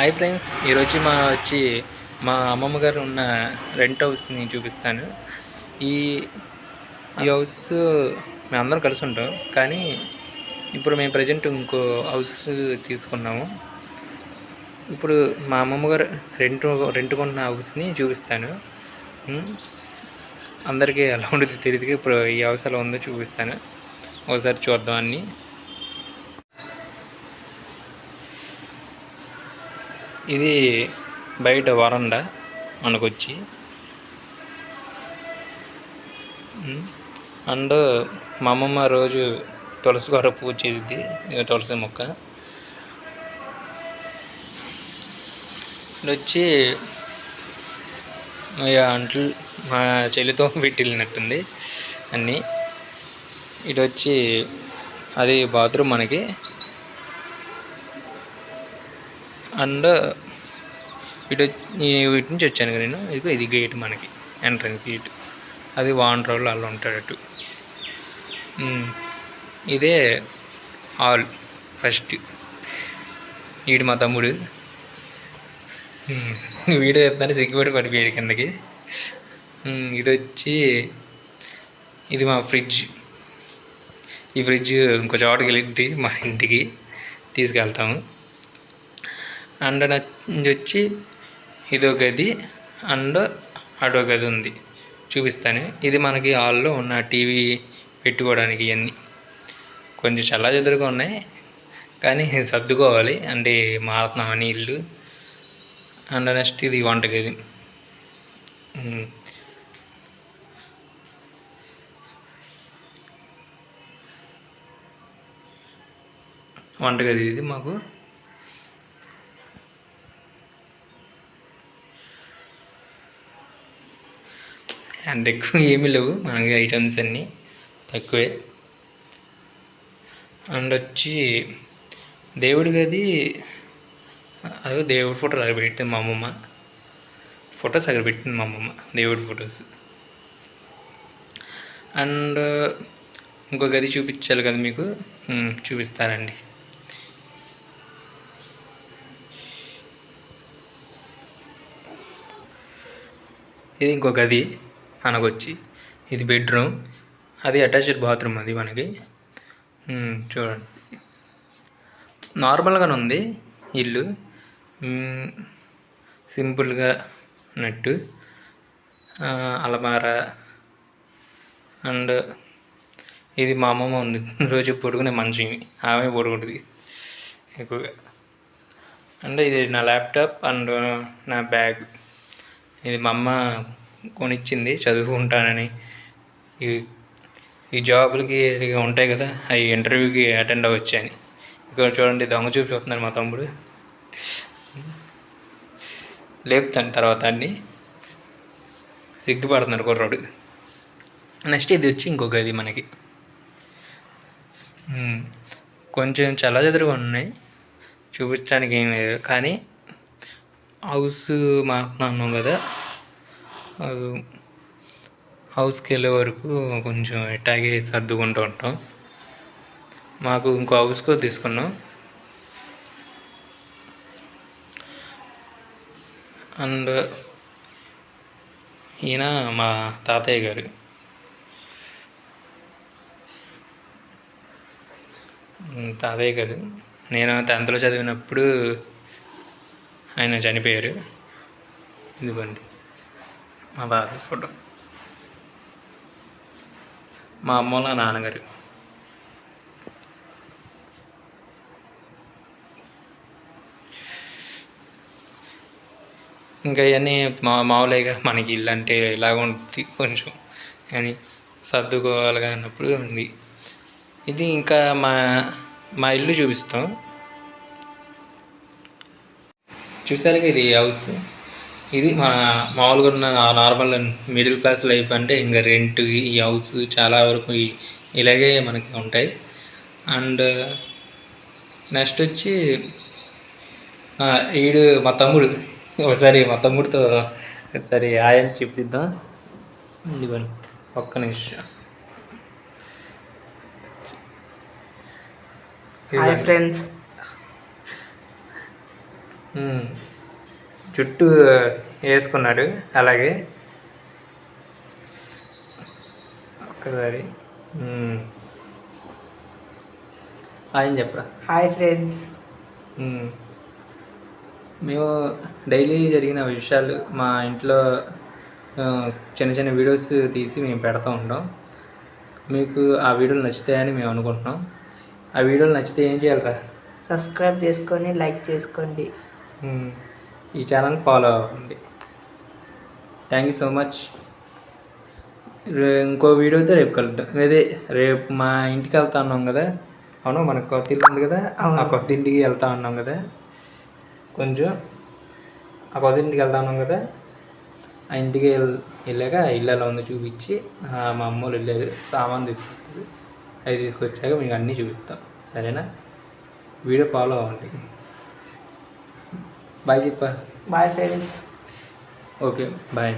Hi friends ఈరోజు మా వచ్చి మా అమ్మమ్మ గారు ఉన్న రెంట్ హౌస్ని చూపిస్తాను. ఈ ఈ హౌస్ మేమందరం కలిసి ఉంటాం కానీ ఇప్పుడు మేము ప్రజెంట్ ఇంకో హౌస్ తీసుకున్నాము. ఇప్పుడు మా అమ్మమ్మ గారు రెంట్ రెంట్కున్న హౌస్ని చూపిస్తాను. అందరికీ ఎలా ఉండదు తెలియదు ఇప్పుడు ఈ హౌస్ ఎలా ఉందో చూపిస్తాను. ఒకసారి చూద్దాం అన్నీ. ఇది బయట వరండా మనకు వచ్చి అండ్ మా అమ్మమ్మ రోజు తులసి కూర పూజ చేసిద్ది తులసి మొక్క. వచ్చి ఇక అంట్లు మా చెల్లితో పెట్టి వెళ్ళినట్టుంది అన్నీ. ఇటు వచ్చి అది బాత్రూమ్ మనకి. అండ్ ఇటు ఈ- ఇటు నుంచి వచ్చాను నేను. ఇదిగో ఇది గేట్ మనకి ఎంట్రన్స్ గేట్ అది వాండ్రోళ్ళు అలా ఉంటాడు అటు. ఇదే హాల్ ఫస్ట్ వీడు మా తమ్ముడు. వీడు చెప్తాను సిగ్గుపడి పడిపోయాడు కిందకి. ఇది వచ్చి ఇది మా ఫ్రిడ్జ్ ఈ ఫ్రిడ్జ్ ఇంకో చోటకి వెళ్ళిద్ది మా ఇంటికి. తీసుకెళ్తాము. అండ్ ఇది వచ్చి ఇదో గది అండ్ అటో గది ఉంది. చూపిస్తాను. ఇది మనకి హాల్లో ఉన్న టీవీ పెట్టుకోవడానికి ఇవన్నీ. కొంచెం చల్లా ఉన్నాయి. కానీ సర్దుకోవాలి. అంటే మారుతున్నామని ఇల్లు అండ్ నెక్స్ట్ ఇది వంటగది. వంటగది ఇది మాకు. అంత ఎక్కువ ఏమీ లేవు. మనకి ఐటమ్స్ అన్నీ తక్కువే. అండ్ వచ్చి దేవుడి గది అదే దేవుడి ఫోటోలు అక్కడ పెట్టింది మా అమ్మమ్మ. ఫొటోస్ అక్కడ పెట్టింది మా అమ్మమ్మ దేవుడి ఫొటోస్. అండ్ ఇంకో గది చూపించాలి కదా మీకు? ఉమ్, చూపిస్తానండి. ఇది ఇంకో గది. మనకొచ్చి ఇది బెడ్రూమ్. అది అటాచ్డ్ బాత్రూమ్ అది మనకి. చూడండి. నార్మల్గానే ఉంది ఇల్లు. సింపుల్గా ఉన్నట్టు. అలమార అండ్ ఇది మా అమ్మమ్మ ఉంది రోజు పొడుకునే మంచి ఆమె పడుకుంటుంది ఎక్కువగా. అండ్ ఇది నా ల్యాప్టాప్ అండ్ నా బ్యాగ్. ఇది మా అమ్మ కొనిచ్చింది చదువుకుంటానని. ఈ ఈ జాబులకి ఉంటాయి కదా అవి ఇంటర్వ్యూకి అటెండ్ అవ్వచ్చు అని ఇక్కడ చూడండి దొంగ చూపు చూస్తున్నాడు మా తమ్ముడు. లేపుతాను తర్వాత అన్ని. సిగ్గుపడుతున్నాడు కుర్రాడు. నెక్స్ట్ ఇది వచ్చి ఇంకో గది మనకి. కొంచెం చల్లచెదురుగా ఉన్నాయి. చూపించడానికి ఏం లేదు. కానీ హౌస్ మాట్లాడినాం కదా. హౌస్కి వెళ్ళే వరకు కొంచెం ఎట్టాగే సర్దుకుంటూ ఉంటాం. మాకు ఇంకో హౌస్ కూడా తీసుకున్నాం. అండ్ ఈయన మా తాతయ్య గారు. తాతయ్య గారు. నేను టెన్త్లో చదివినప్పుడు ఆయన చనిపోయారు. ఇదిగోండి. మా బాబు ఫోటో. మా అమ్మ వాళ్ళ నాన్నగారు. ఇంకా ఇవన్నీ మా మామూలుగా మనకి ఇల్లు అంటే ఇలాగ ఉంటుంది కొంచెం. కానీ సర్దుకోవాలిగా అన్నప్పుడు ఉంది. ఇది ఇంకా మా మా ఇల్లు చూపిస్తాం. చూసారుగా ఇది హౌస్ ఇది మా మామూలుగా ఉన్న నార్మల్ మిడిల్ క్లాస్ లైఫ్ అంటే ఇంకా రెంట్ ఈ హౌస్ చాలా వరకు ఇలాగే మనకి ఉంటాయి. అండ్ నెక్స్ట్ వచ్చి ఈడు మా తమ్ముడు ఒకసారి మా తమ్ముడితో ఒకసారి ఆయన చెప్పిద్దాం ఇదిగోండి ఒక్క నిమిషం. Hi friends. చుట్టూ వేసుకున్నాడు. అలాగే ఒక్కసారి. ఆయన చెప్పరా? Hi friends. మేము. డైలీ జరిగిన విషయాలు మా ఇంట్లో చిన్న చిన్న వీడియోస్ తీసి మేము పెడతా ఉంటాం. మీకు ఆ వీడియోలు నచ్చుతాయని మేము అనుకుంటున్నాం. ఆ వీడియోలు నచ్చితే ఏం చేయాలరా? సబ్స్క్రైబ్ చేసుకొని లైక్ చేసుకోండి. ఈ ఛానల్ ఫాలో అవ్వండి. థ్యాంక్ యూ సో మచ్ ఇంకో వీడియోతో రేపు కలుద్దాం. అదే రేపు మా ఇంటికి వెళ్తా ఉన్నాం కదా? అవును మనకు కొత్త ఇల్లు ఉంది కదా. ఆ కొత్త ఇంటికి వెళ్తా ఉన్నాం కదా? కొంచెం ఆ కొత్త ఇంటికి వెళ్తా ఉన్నాం కదా? ఆ ఇంటికి వెళ్- వెళ్ళాక ఆ ఇల్లు ఎలా ఉందో చూపించి మా అమ్మ వాళ్ళు వెళ్ళారు. సామాన్ తీసుకొస్తారు అవి తీసుకొచ్చాక మీకు అన్నీ చూపిస్తాం. సరేనా? వీడియో ఫాలో అవ్వండి. బాయ్ చెప్పా బాయ్ ఫ్రెండ్స్ ఓకే బాయ్